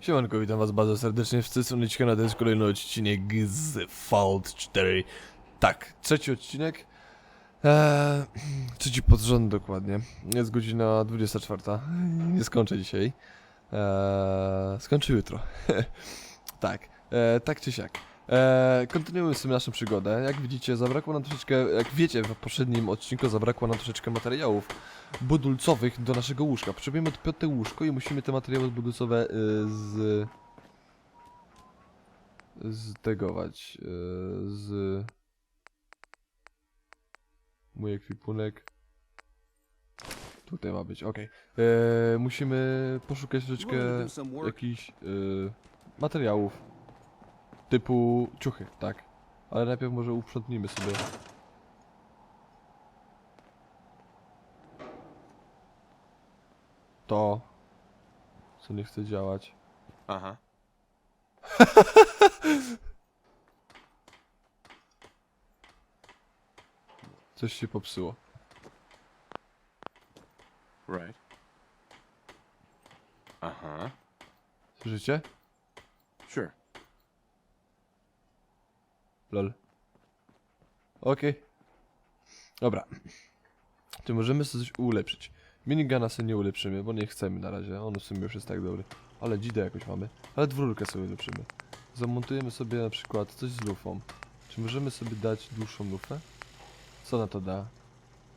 Siemanko, witam was bardzo serdecznie w strony na to jest kolejny odcinek z Fault 4. Tak, trzeci odcinek. Eee, trzeci pod rząd dokładnie. Jest godzina 24. Nie skończę dzisiaj. Eee, skończę jutro. tak, eee, tak czy siak. Eee, kontynuujemy sobie naszą przygodę. Jak widzicie, zabrakło nam troszeczkę, jak wiecie, w poprzednim odcinku zabrakło nam troszeczkę materiałów budulcowych do naszego łóżka. Potrzebujemy piąte łóżko i musimy te materiały budulcowe y, z... ztegować. Y, z... Mój ekwipunek. Tutaj ma być, okej. Y, Musimy poszukać troszeczkę jakichś y, materiałów. Typu ciuchy, tak. Ale najpierw może uprzątnijmy sobie. To, co nie chce działać. Aha. Coś się popsuło. Right. Aha. Słyszycie? Lol. Okej. Dobra. Czy możemy sobie coś ulepszyć? Minigana sobie nie ulepszymy, bo nie chcemy na razie. On w sumie już jest tak dobry. Ale dzidę jakoś mamy. Ale dwururkę sobie ulepszymy. Zamontujemy sobie na przykład coś z lufą. Czy możemy sobie dać dłuższą lufę? Co na to da?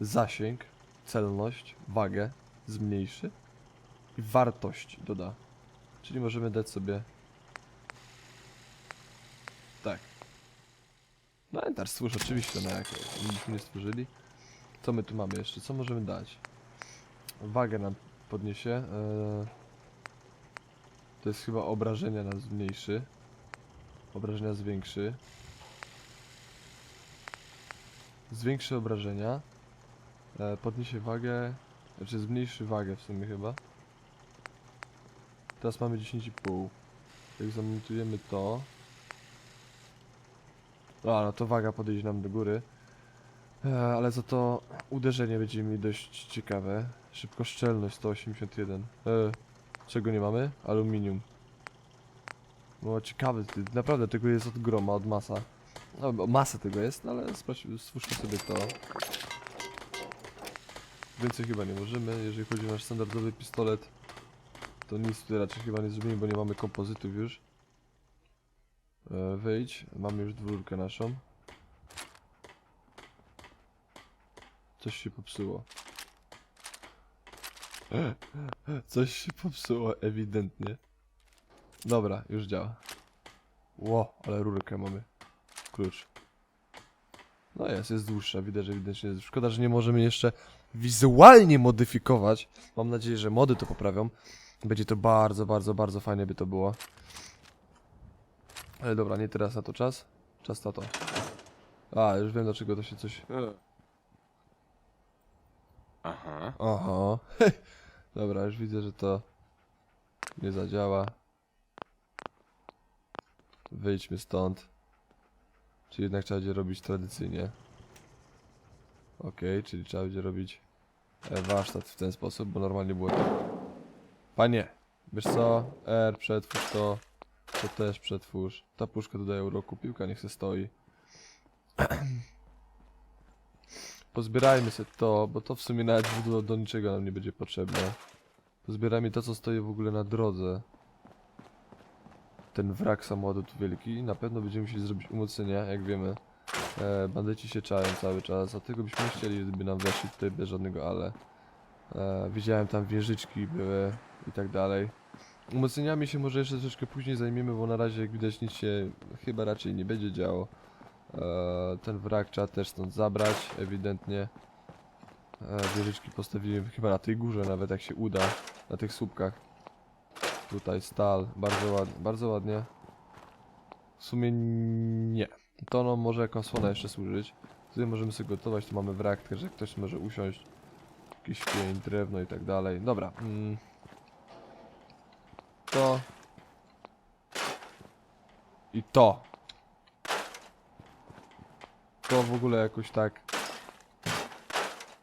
Zasięg, celność, wagę zmniejszy i wartość doda. Czyli możemy dać sobie No Enter stwórz oczywiście, no jak myśmy nie stworzyli. Co my tu mamy jeszcze? Co możemy dać? Wagę nam podniesie. Eee, to jest chyba obrażenia nam zmniejszy. Obrażenia zwiększy. Zwiększy obrażenia. E, podniesie wagę. Znaczy zmniejszy wagę w sumie chyba. Teraz mamy 10,5. Jak zamontujemy to. A, no to waga podejdzie nam do góry. E, ale za to uderzenie będzie mi dość ciekawe. Szybkoszczelność 181. E, czego nie mamy? Aluminium. No ciekawe, naprawdę tego jest od groma, od masa. No, bo masa tego jest, no, ale stwórzmy sobie to. Więcej chyba nie możemy, jeżeli chodzi o nasz standardowy pistolet. To nic tutaj raczej chyba nie zrobimy, bo nie mamy kompozytów już. E, wyjdź, mamy już dwórkę naszą. Coś się popsuło. Coś się popsuło, ewidentnie. Dobra, już działa. Ło, ale rurkę mamy. Klucz. No jest, jest dłuższa, widać, że ewidentnie jest. Szkoda, że nie możemy jeszcze wizualnie modyfikować. Mam nadzieję, że mody to poprawią. Będzie to bardzo, bardzo, bardzo fajnie by to było. Ale dobra, nie teraz na to czas. Czas na to. A, już wiem dlaczego to się coś... Aha. Aha. Dobra, już widzę, że to nie zadziała. Wyjdźmy stąd. Czy jednak trzeba będzie robić tradycyjnie? Okej, czyli trzeba będzie robić e, warsztat w ten sposób, bo normalnie było tak. Panie, wiesz co? R, przetwórz to. To też przetwórz. Ta puszka dodaje uroku, piłka niech se stoi. Pozbierajmy sobie to, bo to w sumie nawet do, do niczego nam nie będzie potrzebne. Pozbierajmy to, co stoi w ogóle na drodze. Ten wrak samochodu tu wielki. Na pewno będziemy musieli zrobić umocnienia, jak wiemy. E, bandyci się czają cały czas, a tego byśmy chcieli, gdyby nam weszli tutaj bez żadnego ale. E, widziałem tam wieżyczki były i tak dalej. Umocnieniami się może jeszcze troszeczkę później zajmiemy, bo na razie jak widać nic się chyba raczej nie będzie działo. E, ten wrak trzeba też stąd zabrać, ewidentnie. E, wieżyczki postawiłem chyba na tej górze nawet jak się uda, na tych słupkach. Tutaj stal, bardzo ładnie, bardzo ładnie. W sumie nie. To no może jako osłona jeszcze służyć. Tutaj możemy sobie gotować, tu mamy wrak, także ktoś może usiąść. Jakiś pień, drewno i tak dalej. Dobra. Mm. To. I to. To w ogóle jakoś tak.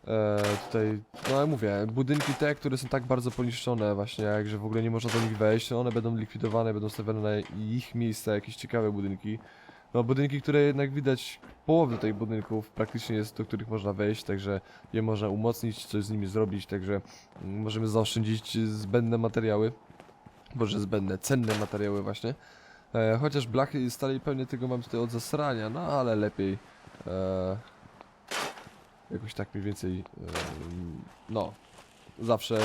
E, tutaj no jak mówię, budynki te, które są tak bardzo poniszczone właśnie, jak że w ogóle nie można do nich wejść, no one będą likwidowane, będą stawiane na ich miejsca jakieś ciekawe budynki. No budynki, które jednak widać, połowę tych budynków praktycznie jest do których można wejść, także je można umocnić, coś z nimi zrobić, także możemy zaoszczędzić zbędne materiały. Boże, zbędne, cenne materiały właśnie. E, chociaż blachy i stali pewnie tego mam tutaj od zasrania, no ale lepiej. E, jakoś tak mniej więcej. E, no. Zawsze.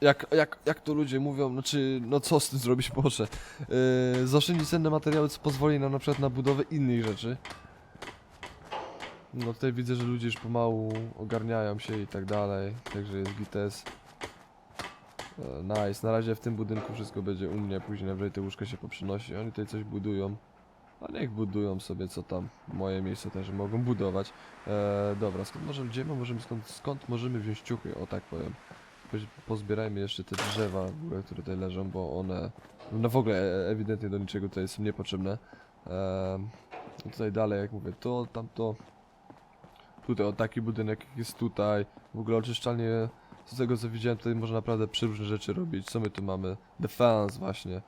Jak, jak, jak to ludzie mówią, znaczy, no co z tym zrobić może? E, zaoszczędzić cenne materiały, co pozwoli nam na przykład na budowę innych rzeczy. No tutaj widzę, że ludzie już pomału ogarniają się i tak dalej, także jest GTS. E, Nice, na razie w tym budynku wszystko będzie u mnie, później najwyżej te łóżka się poprzynosi, oni tutaj coś budują. A niech budują sobie co tam, moje miejsce też mogą budować. E, dobra, skąd możemy, gdzie my możemy, skąd, skąd możemy wziąć ciuchy, o tak powiem. Poz- Pozbierajmy jeszcze te drzewa, które tutaj leżą, bo one, no w ogóle e, ewidentnie do niczego tutaj są niepotrzebne. E, no tutaj dalej, jak mówię, to, tamto. Tutaj, o taki budynek jest tutaj. W ogóle oczyszczalnie z tego co widziałem, tutaj można naprawdę przeróżne rzeczy robić. Co my tu mamy? Defense właśnie.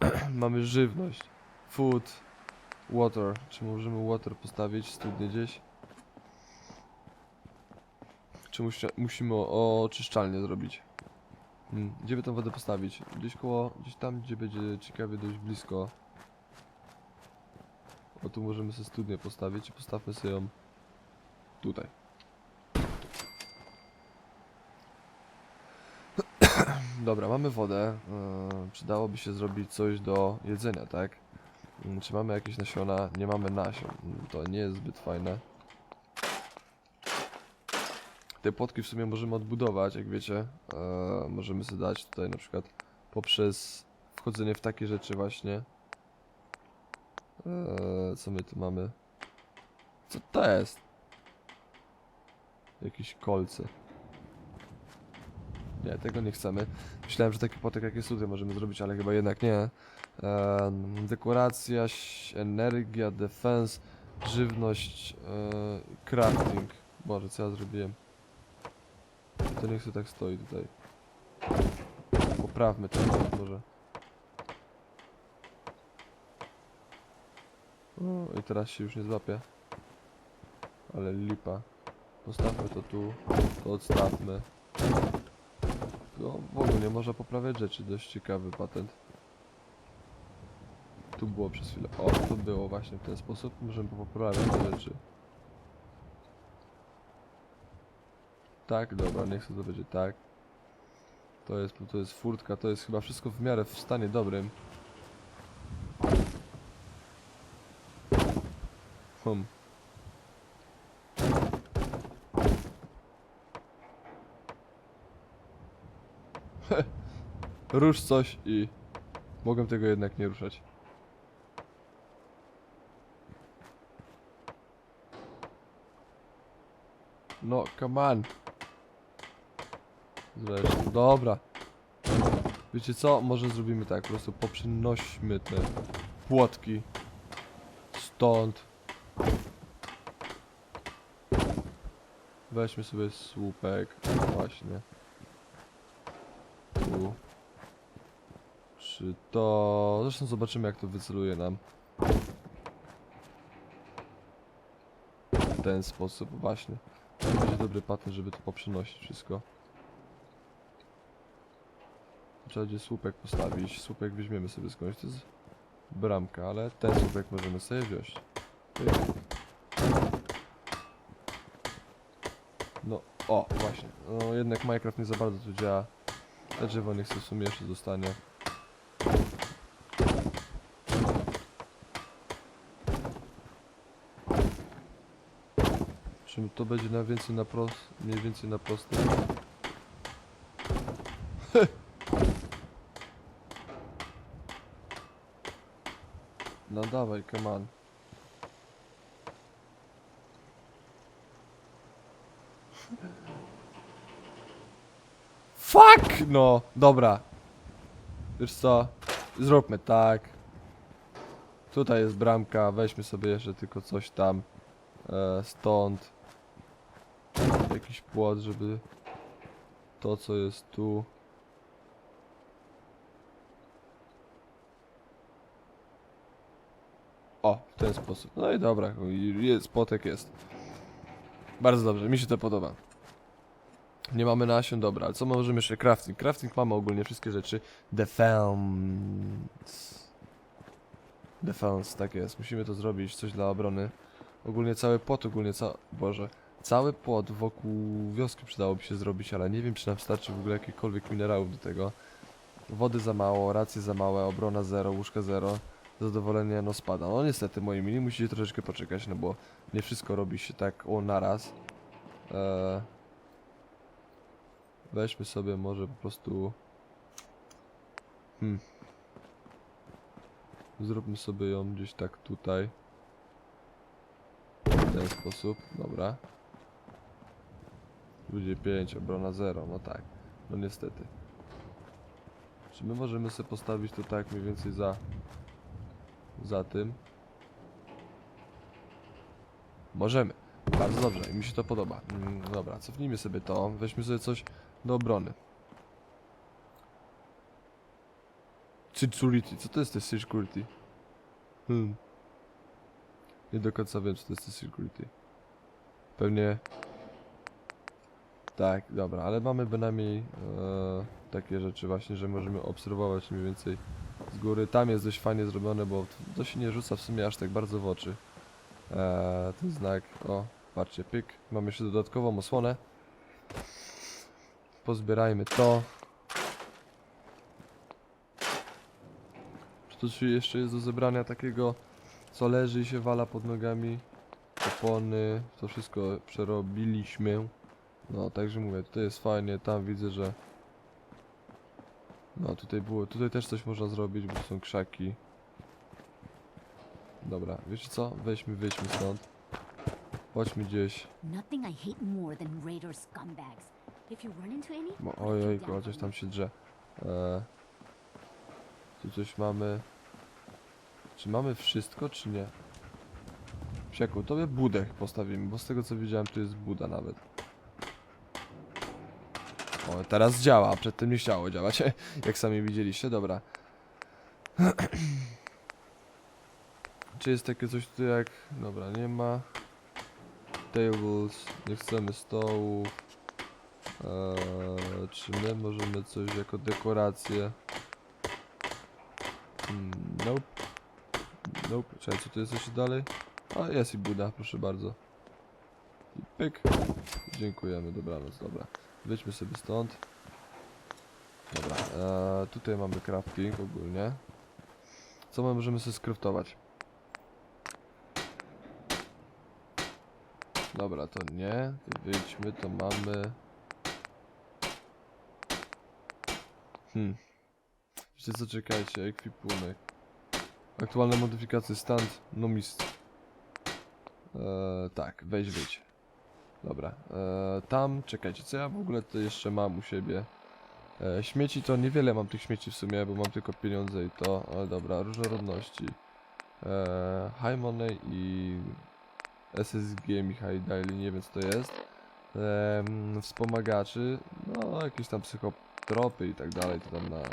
mamy żywność. Food. Water. Czy możemy water postawić? Studnie gdzieś? Czy musi, musimy oczyszczalnię zrobić? Hmm. Gdzie by tą wodę postawić? Gdzieś koło, gdzieś tam, gdzie będzie ciekawie dość blisko. O tu możemy sobie studnię postawić i postawmy sobie ją tutaj. Dobra, mamy wodę. Yy, przydałoby się zrobić coś do jedzenia, tak? Yy, czy mamy jakieś nasiona? Nie mamy nasion. Yy, to nie jest zbyt fajne. Te płotki w sumie możemy odbudować, jak wiecie. Yy, możemy sobie dać tutaj na przykład poprzez wchodzenie w takie rzeczy właśnie. Yy, co my tu mamy? Co to jest? Jakieś kolce. Nie, tego nie chcemy. Myślałem, że taki potek jak jest tutaj możemy zrobić, ale chyba jednak nie. Em, dekoracja, energia, defense, żywność, e, crafting. Boże, co ja zrobiłem? To niech sobie tak stoi tutaj. Poprawmy to może. O, i teraz się już nie złapie. Ale lipa. Postawmy to tu, to odstawmy. No, w ogóle można poprawiać rzeczy, dość ciekawy patent. Tu było przez chwilę. O, tu było właśnie w ten sposób. Możemy poprawiać rzeczy. Tak, dobra, niech to będzie tak. To jest, to jest furtka, to jest chyba wszystko w miarę w stanie dobrym. Hmm. Rusz coś i mogę tego jednak nie ruszać. No, come on. Zresztą, dobra. Wiecie co? Może zrobimy tak, po prostu poprzenośmy te płotki stąd. Weźmy sobie słupek, właśnie. Tu. Czy to... Zresztą zobaczymy jak to wyceluje nam. W ten sposób, właśnie. To będzie dobry patent, żeby to poprzynosić wszystko. Trzeba będzie słupek postawić. Słupek weźmiemy sobie skądś. To jest bramka, ale ten słupek możemy sobie wziąć. No, o, właśnie. No jednak Minecraft nie za bardzo tu działa. Te drzewo niech sobie w sumie jeszcze zostanie. Czym to będzie na więcej na prost, mniej więcej na prostym. No dawaj, come on. Fuck! No, dobra. Wiesz co? Zróbmy tak. Tutaj jest bramka, weźmy sobie jeszcze tylko coś tam. E, stąd. Jakiś płot, żeby to co jest tu O, w ten sposób. No i dobra, jest, płotek jest. Bardzo dobrze, mi się to podoba. Nie mamy nasion, dobra, ale co możemy jeszcze? Crafting. Crafting mamy ogólnie wszystkie rzeczy. Defense. Defense, tak jest. Musimy to zrobić, coś dla obrony. Ogólnie cały płot, ogólnie ca... Boże. Cały płot wokół wioski przydałoby się zrobić, ale nie wiem czy nam starczy w ogóle jakichkolwiek minerałów do tego. Wody za mało, racje za małe, obrona zero, łóżka zero. Zadowolenie no spada. No niestety moi mili, musicie troszeczkę poczekać, no bo nie wszystko robi się tak o naraz. Eee, weźmy sobie może po prostu... Hmm. Zróbmy sobie ją gdzieś tak tutaj. W ten sposób, dobra. Ludzie 5, obrona 0, no tak. No niestety. Czy my możemy sobie postawić to tak mniej więcej za... Za tym? Możemy. Bardzo dobrze, mi się to podoba. Mm, dobra, cofnijmy sobie to. Weźmy sobie coś do obrony. Security. Co to jest te security? Hmm. Nie do końca wiem, co to jest te security. Pewnie... Tak, dobra, ale mamy bynajmniej e, takie rzeczy właśnie, że możemy obserwować mniej więcej z góry. Tam jest dość fajnie zrobione, bo to się nie rzuca w sumie aż tak bardzo w oczy. E, ten znak, o, patrzcie, pyk. Mamy jeszcze dodatkową osłonę. Pozbierajmy to. Czy to się jeszcze jest do zebrania takiego, co leży i się wala pod nogami? Opony, to wszystko przerobiliśmy. No, także mówię, tutaj jest fajnie, tam widzę, że... No, tutaj było, tutaj też coś można zrobić, bo są krzaki. Dobra, wiecie co? Weźmy, wyjdźmy stąd. Chodźmy gdzieś. Bo, coś for tam się drze. E, tu coś mamy. Czy mamy wszystko, czy nie? Psiaku, tobie budę postawimy, bo z tego co widziałem, tu jest buda nawet. O, teraz działa, przedtem nie chciało działać, jak sami widzieliście, dobra. Czy jest takie coś tu jak... Dobra, nie ma. Tables, nie chcemy stołów. Eee, czy my możemy coś jako dekorację? Hmm, nope. Nope. Czekaj, co tu jest jeszcze dalej? A, jest i Buda, proszę bardzo. I pyk. Dziękujemy, dobranoc, dobra. Wyjdźmy sobie stąd. Dobra, eee, tutaj mamy crafting ogólnie. Co my możemy sobie skraftować? Dobra, to nie. Wyjdźmy, to mamy... Hmm. Wiecie co, czekajcie, ekwipunek. Aktualne modyfikacje stand, no mist. Eee, tak, weź, wyjdź. Dobra, eee, tam, czekajcie, co ja w ogóle to jeszcze mam u siebie? Eee, śmieci to niewiele mam tych śmieci w sumie, bo mam tylko pieniądze i to, ale dobra, różnorodności. Eee, high money i SSG Michał Daily, nie wiem co to jest. Eee, wspomagaczy, no jakieś tam psychotropy i tak dalej, to tam na...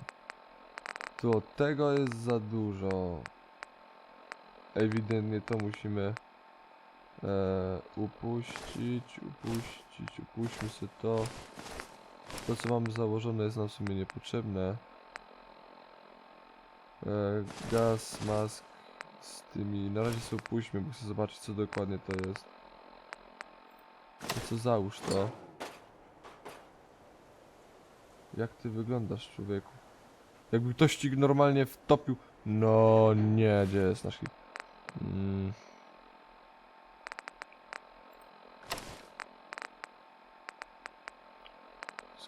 Tu od tego jest za dużo. Ewidentnie to musimy e, upuścić, upuścić, upuśćmy sobie to. To co mamy założone jest nam w sumie niepotrzebne. E, gaz, mask z tymi, na razie sobie upuśćmy, bo chcę zobaczyć co dokładnie to jest. To co załóż to. Jak ty wyglądasz człowieku? Jakby ktoś ci normalnie wtopił. No nie, gdzie jest nasz hit? Mm.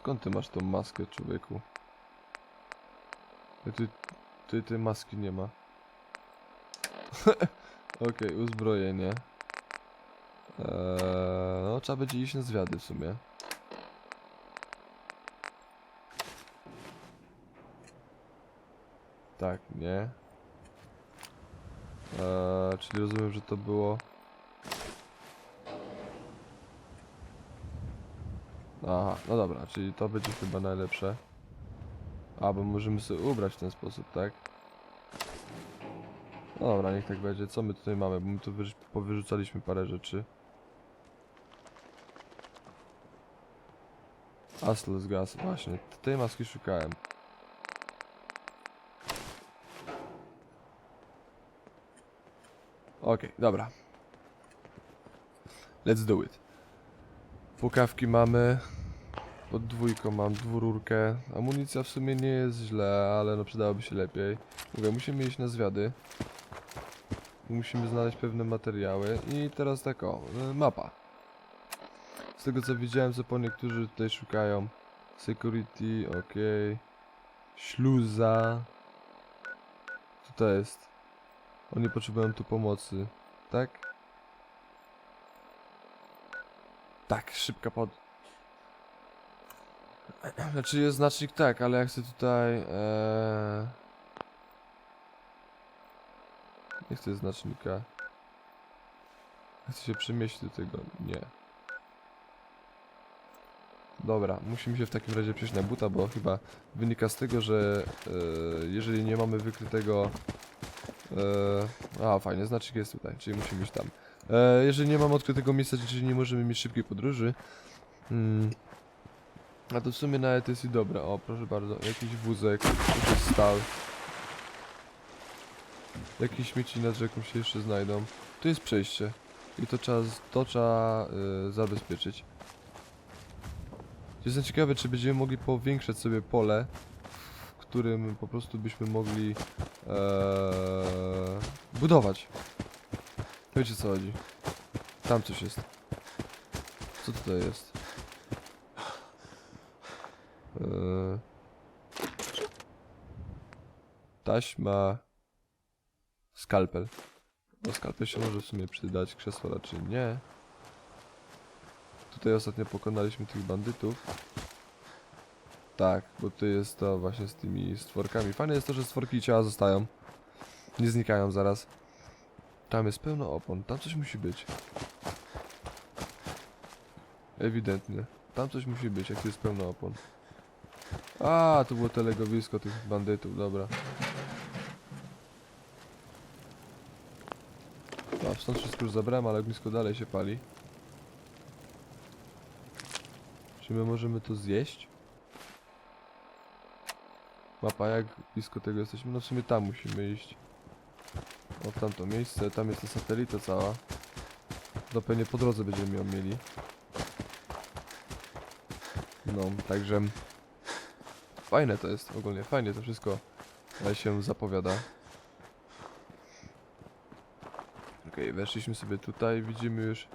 Skąd ty masz tą maskę, człowieku? Ty, ty, ty maski nie ma. Okej, uzbrojenie. Eee, no, trzeba będzie iść na zwiady w sumie. Tak, nie. Eee, czyli rozumiem, że to było. Aha, no dobra, czyli to będzie chyba najlepsze. A, bo możemy sobie ubrać w ten sposób, tak? No dobra, niech tak będzie. Co my tutaj mamy? Bo my tu wyrzu- powyrzucaliśmy parę rzeczy. Aslos gas, właśnie. Tej maski szukałem. Okej, dobra. Let's do it. Pukawki mamy. Pod dwójką mam dwururkę. Amunicja w sumie nie jest źle, ale no przydałoby się lepiej. Mówię, musimy iść na zwiady. Musimy znaleźć pewne materiały. I teraz tak o, y, mapa. Z tego co widziałem, co po niektórzy tutaj szukają. Security, ok. Śluza. Co to jest? Oni potrzebują tu pomocy, tak? Tak, szybka pod... Znaczy jest znacznik tak, ale ja chcę tutaj... Ee... Nie chcę znacznika. Chcę się przemieścić do tego. Nie. Dobra, musimy się w takim razie przejść na buta, bo chyba wynika z tego, że e, jeżeli nie mamy wykrytego... E, a, fajnie, znacznik jest tutaj, czyli musimy iść tam. E, jeżeli nie mamy odkrytego miejsca, czyli nie możemy mieć szybkiej podróży. Hmm. A to w sumie nawet jest i dobre. O, proszę bardzo, jakiś wózek, jakiś stal. Jakieś śmieci nad rzeką się jeszcze znajdą. Tu jest przejście. I to trzeba, to trzeba y, zabezpieczyć. Jestem ciekawy, czy będziemy mogli powiększać sobie pole, w którym po prostu byśmy mogli e, budować. Wiecie co chodzi. Tam coś jest. Co tutaj jest? Eee, taśma. Skalpel. No skalpel się może w sumie przydać, krzesło raczej nie. Tutaj ostatnio pokonaliśmy tych bandytów. Tak, bo tu jest to właśnie z tymi stworkami. Fajne jest to, że stworki ciała zostają. Nie znikają zaraz. Tam jest pełno opon, tam coś musi być. Ewidentnie. Tam coś musi być, jak tu jest pełno opon. A, to było telegowisko tych bandytów, dobra. A, stąd wszystko już zabrałem, ale ognisko dalej się pali. Czy my możemy to zjeść? Mapa, jak blisko tego jesteśmy? No w sumie tam musimy iść. O, w tamto miejsce, tam jest ta satelita cała. To pewnie po drodze będziemy ją mieli. No, także... Fajne to jest, ogólnie fajnie to wszystko się zapowiada. Okej, weszliśmy sobie tutaj, widzimy już,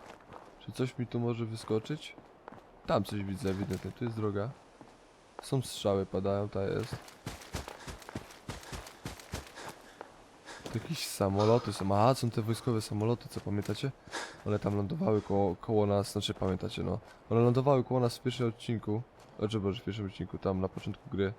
czy coś mi tu może wyskoczyć. Tam coś widzę ewidentnie, tu jest droga. Są strzały, padają, ta jest. Jakieś samoloty są, aha, są te wojskowe samoloty, co pamiętacie? One tam lądowały koło, koło nas, znaczy pamiętacie no. One lądowały koło nas w pierwszym odcinku. Znaczy, boże, w pierwszym odcinku, tam na początku gry.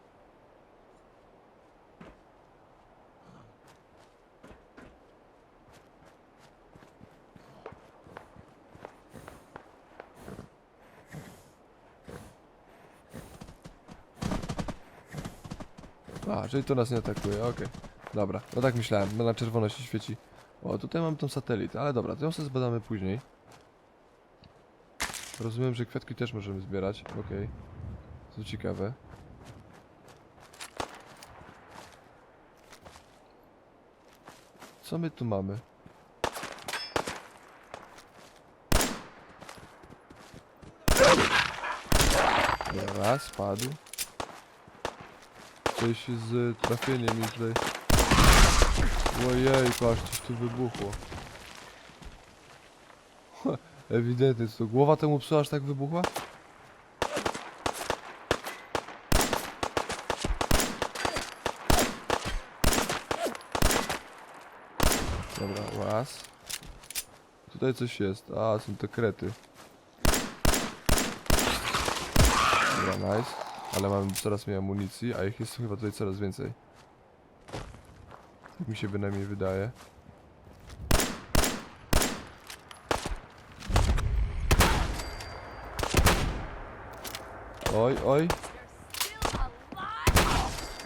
A, czyli to nas nie atakuje, okej. Dobra, no tak myślałem, bo na czerwono się świeci. O, tutaj mam tą satelitę, ale dobra, to ją sobie zbadamy później. Rozumiem, że kwiatki też możemy zbierać, okej. Co ciekawe. Co my tu mamy? Dobra, spadł. Coś z trafieniem mi tutaj. Ojej, aż coś tu wybuchło. Ewidentnie, co to głowa temu psu aż tak wybuchła? Dobra, raz. Tutaj coś jest. A, są te krety. Dobra, nice. Ale mamy coraz mniej amunicji, a ich jest chyba tutaj coraz więcej. Mi się bynajmniej wydaje. Oj, oj.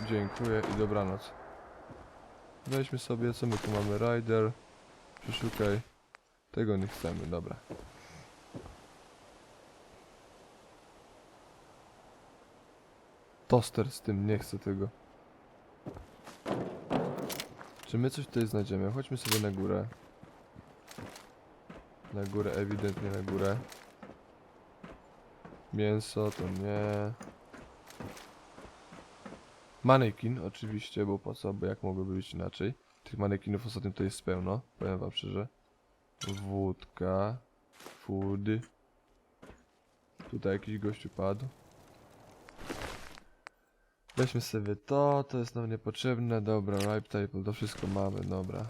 Dziękuję i dobranoc. Weźmy sobie, co my tu mamy? Rider. Przeszukaj. Tego nie chcemy, dobra. Toster z tym, nie chcę tego. Czy my coś tutaj znajdziemy? Chodźmy sobie na górę. Na górę, ewidentnie na górę. Mięso to nie. Manekin oczywiście, bo po co, bo jak mogłoby być inaczej. Tych manekinów ostatnio to jest pełno, powiem wam szczerze. Wódka. Food. Tutaj jakiś gościu padł. Weźmy sobie to, to jest nam niepotrzebne, dobra, ripe table, to wszystko mamy, dobra.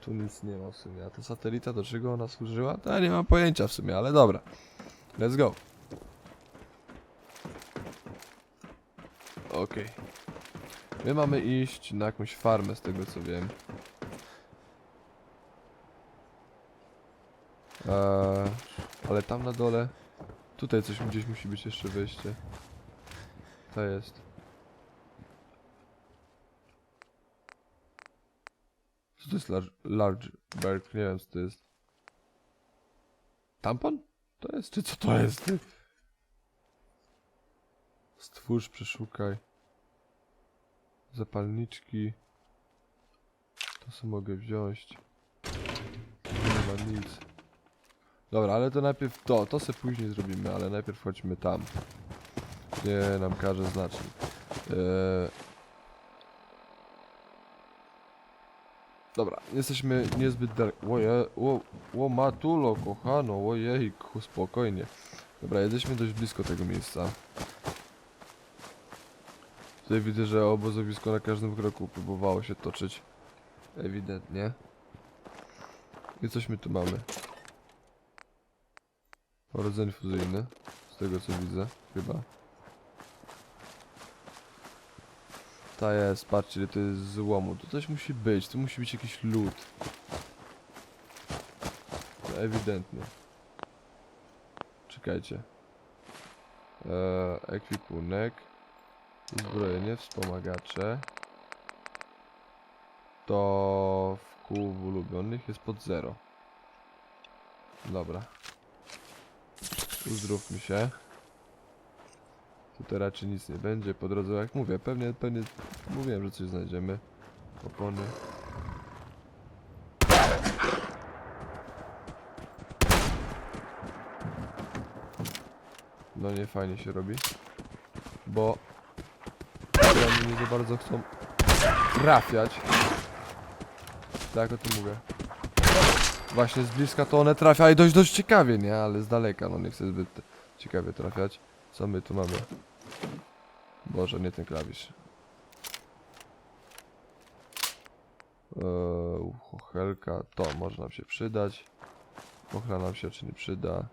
Tu nic nie ma w sumie, a ta satelita do czego ona służyła? To ja nie mam pojęcia w sumie, ale dobra. Let's go. Okej. My mamy iść na jakąś farmę z tego co wiem. Eee, ale tam na dole. Tutaj coś gdzieś musi być jeszcze wejście. To jest. Co to jest large, large berg? Nie wiem co to jest. Tampon? To jest, czy co to jest? Stwórz, przeszukaj. Zapalniczki. To co mogę wziąć. Nie ma nic. Dobra, ale to najpierw to, to sobie później zrobimy, ale najpierw chodźmy tam. Nie nam każe znacznie. Eee... Dobra, jesteśmy niezbyt daleko. Oje, o, o matulo, kochano, ojejku, spokojnie. Dobra, jesteśmy dość blisko tego miejsca. Tutaj widzę, że obozowisko na każdym kroku próbowało się toczyć. Ewidentnie. I coś my tu mamy. Rodzeń fuzyjny. Z tego co widzę, chyba. Ta jest, patrzcie, to jest złomu. Tu coś musi być, tu musi być jakiś lód. No, ewidentnie. Czekajcie. Eee, ekwipunek. Uzbrojenie, wspomagacze. To w kół ulubionych jest pod zero. Dobra. Uzdrówmy się. Tutaj raczej nic nie będzie po drodze, jak mówię, pewnie, pewnie mówiłem, że coś znajdziemy. Opony. No nie fajnie się robi. Bo oni nie za bardzo chcą trafiać. Tak o tym mówię. Właśnie z bliska to one trafiają dość, dość ciekawie, nie? Ale z daleka, no nie chcę zbyt ciekawie trafiać. Co my tu mamy? Boże, nie ten klawisz. Eee, to może nam się przydać. Chochla nam się czy nie przyda.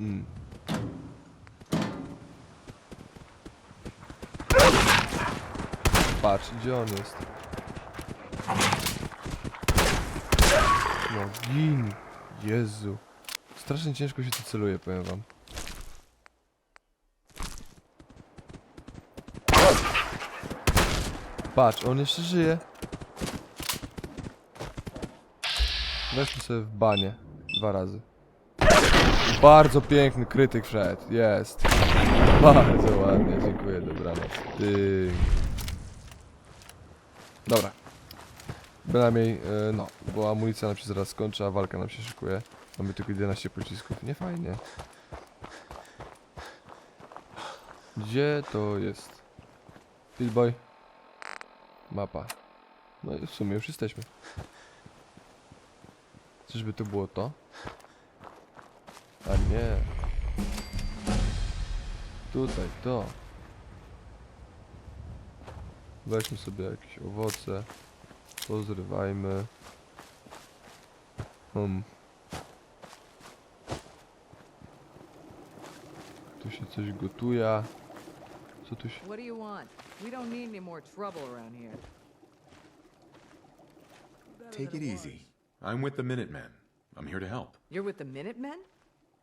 Mm. Patrz, gdzie on jest? No gin! Jezu. Strasznie ciężko się tu celuje, powiem wam. Patrz, on jeszcze żyje. Weźmy sobie w banie. Dwa razy. Bardzo piękny krytyk wszedł. Jest. Bardzo ładnie, dziękuję, dobranoc. Ty. Dobra. Bynajmniej, e, no, bo amunicja nam się zaraz skończy, a walka nam się szykuje. Mamy tylko 11 pocisków, nie fajnie. Gdzie to jest? Pillboy. Mapa. No i w sumie już jesteśmy. Czyżby to było to? A nie. Tutaj, to. Weźmy sobie jakieś owoce. Pozrywajmy. Hmm. Tu się coś gotuje. Co tu się... What do you want? We don't need any more trouble around here. Take it easy. I'm with the Minutemen. I'm here to help. You're with the Minutemen?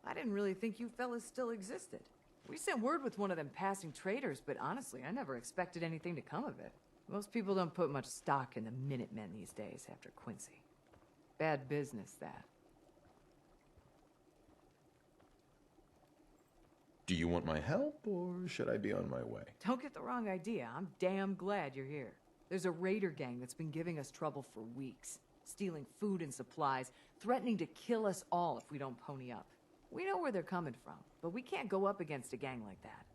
I didn't really think you fellas still existed. We sent word with one of them passing traders, but honestly, I never expected anything to come of it. Most people don't put much stock in the Minutemen these days after Quincy. Bad business, that. Do you want my help, or should I be on my way? Don't get the wrong idea. I'm damn glad you're here. There's a raider gang that's been giving us trouble for weeks, stealing food and supplies, threatening to kill us all if we don't pony up. We know where they're coming from, but we can't go up against a gang like that.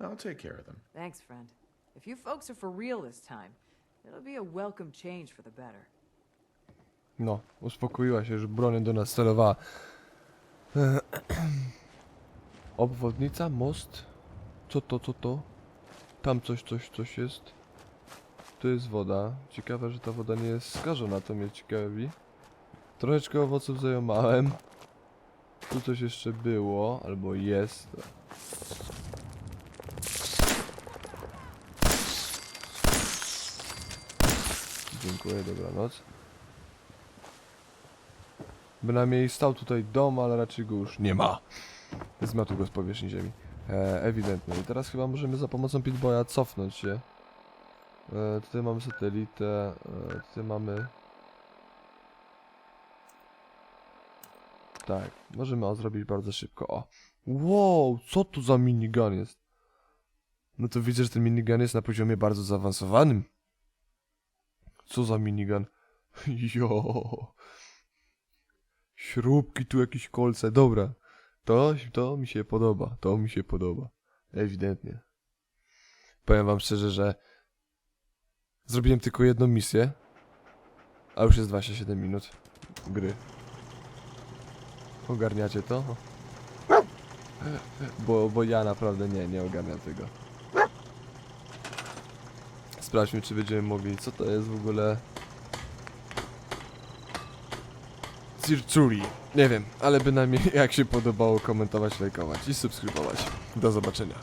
I'll take care of them. Thanks, friend. If you folks are for real this time, it'll be a welcome change for the better. No, uspokoiła się, że broń do nas celowała. Obwodnica, most. Co to, co to? Tam coś, coś, coś jest. Tu jest woda. Ciekawe, że ta woda nie jest skażona, to mnie ciekawi. Troszeczkę owoców zajomałem. Tu coś jeszcze było, albo jest. Dziękuję, dobranoc. Bynajmniej stał tutaj dom, ale raczej go już nie ma. Zmiotł go z powierzchni ziemi. E, ewidentnie. I teraz chyba możemy za pomocą Pitboya cofnąć się. E, tutaj mamy satelitę. E, tutaj mamy... Tak, możemy o zrobić bardzo szybko. O! Wow, co tu za minigun jest? No to widzę, że ten minigun jest na poziomie bardzo zaawansowanym. Co za minigun? Jo. Śrubki, tu jakieś kolce, dobra. To, to mi się podoba, to mi się podoba. Ewidentnie. Powiem wam szczerze, że zrobiłem tylko jedną misję, a już jest 27 minut gry. Ogarniacie to? Bo, bo ja naprawdę nie, nie ogarniam tego. Sprawdźmy, czy będziemy mogli. Co to jest w ogóle? Zircuri. Nie wiem, ale bynajmniej jak się podobało komentować, lajkować i subskrybować. Do zobaczenia.